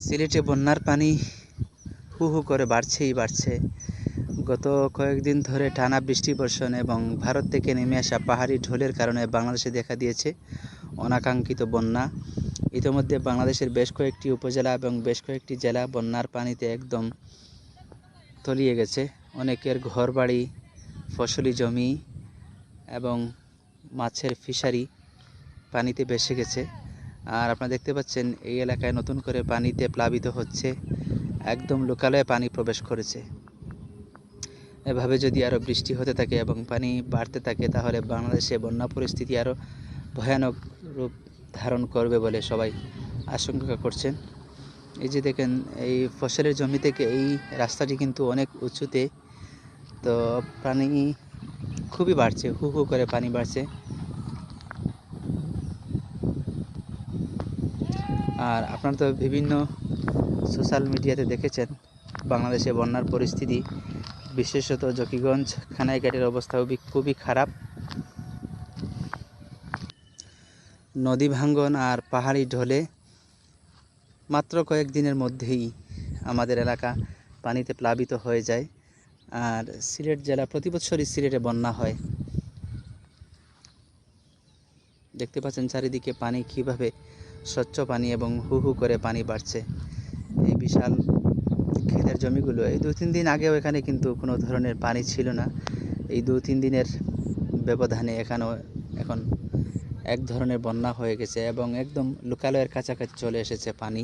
সিলেটে বন্যার পানি হু হু করে বাড়ছেই বাড়ছে। গত কয়েকদিন ধরে টানা বৃষ্টি বর্ষণ এবং ভারত থেকে নেমে আসা পাহাড়ি ঢোলের কারণে বাংলাদেশে দেখা দিয়েছে অনাকাঙ্ক্ষিত বন্যা। ইতিমধ্যে বাংলাদেশের বেশ কয়েকটি উপজেলা এবং বেশ কয়েকটি জেলা বন্যার পানিতে একদম তলিয়ে গেছে। অনেকের ঘরবাড়ি, ফসলি জমি এবং মাছের ফিশারি পানিতে ভেসে গেছে। আর আপনারা দেখতে পাচ্ছেন, এই এলাকায় নতুন করে পানিতে প্লাবিত হচ্ছে, একদম লোকালয়ে পানি প্রবেশ করেছে। এভাবে যদি আরও বৃষ্টি হতে থাকে এবং পানি বাড়তে থাকে, তাহলে বাংলাদেশে বন্যা পরিস্থিতি আরও ভয়ানক রূপ ধারণ করবে বলে সবাই আশঙ্কা করছেন। এই যে দেখেন, এই ফসলের জমি থেকে এই রাস্তাটি কিন্তু অনেক উঁচুতে, তো পানি খুবই বাড়ছে, হু হু করে পানি বাড়ছে। আর আপনারা তো বিভিন্ন সোশ্যাল মিডিয়াতে দেখেছেন বাংলাদেশে বন্যার পরিস্থিতি, বিশেষত জকিগঞ্জ খানাইঘাটের অবস্থা খুবই খারাপ। নদী ভাঙ্গন আর পাহাড়ি ঢলে মাত্র কয়েকদিনের মধ্যেই আমাদের এলাকা পানিতে প্লাবিত হয়ে যায় আর সিলেট জেলা প্রতি বছরই সিলেটে বন্যা হয়। দেখতে পাচ্ছেন চারিদিকে পানি কীভাবে স্বচ্ছ পানি এবং হু হু করে পানি বাড়ছে। এই বিশাল ক্ষেতের জমিগুলো এই দু তিন দিন আগেও এখানে কিন্তু কোনো ধরনের পানি ছিল না। এই দু তিন দিনের ব্যবধানে এখানেও এখন এক ধরনের বন্যা হয়ে গেছে এবং একদম লোকালয়ের কাছাকাছি চলে এসেছে পানি।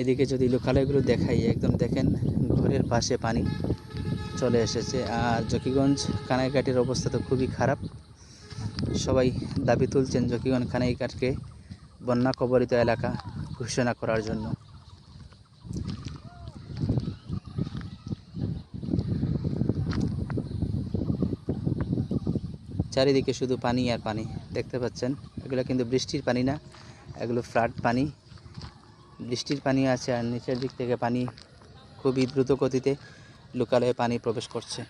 এদিকে যদি লোকালয়গুলো দেখাই, একদম দেখেন ঘরের পাশে পানি চলে এসেছে। আর জকিগঞ্জ কানাইঘাটের অবস্থা তো খুবই খারাপ। সবাই দাবি তুলছেন জকিগঞ্জ কানাইঘাটকে বন্যা কবলিত এলাকা ঘোষণা করার জন্য। চারিদিকে শুধু পানি আর পানি দেখতে পাচ্ছেন। এগুলো কিন্তু বৃষ্টির পানি না, এগুলো ফ্লাড পানি। বৃষ্টির পানি আছে আর নিচের দিক থেকে পানি খুবই দ্রুত গতিতে লোকালয়ে পানি প্রবেশ করছে।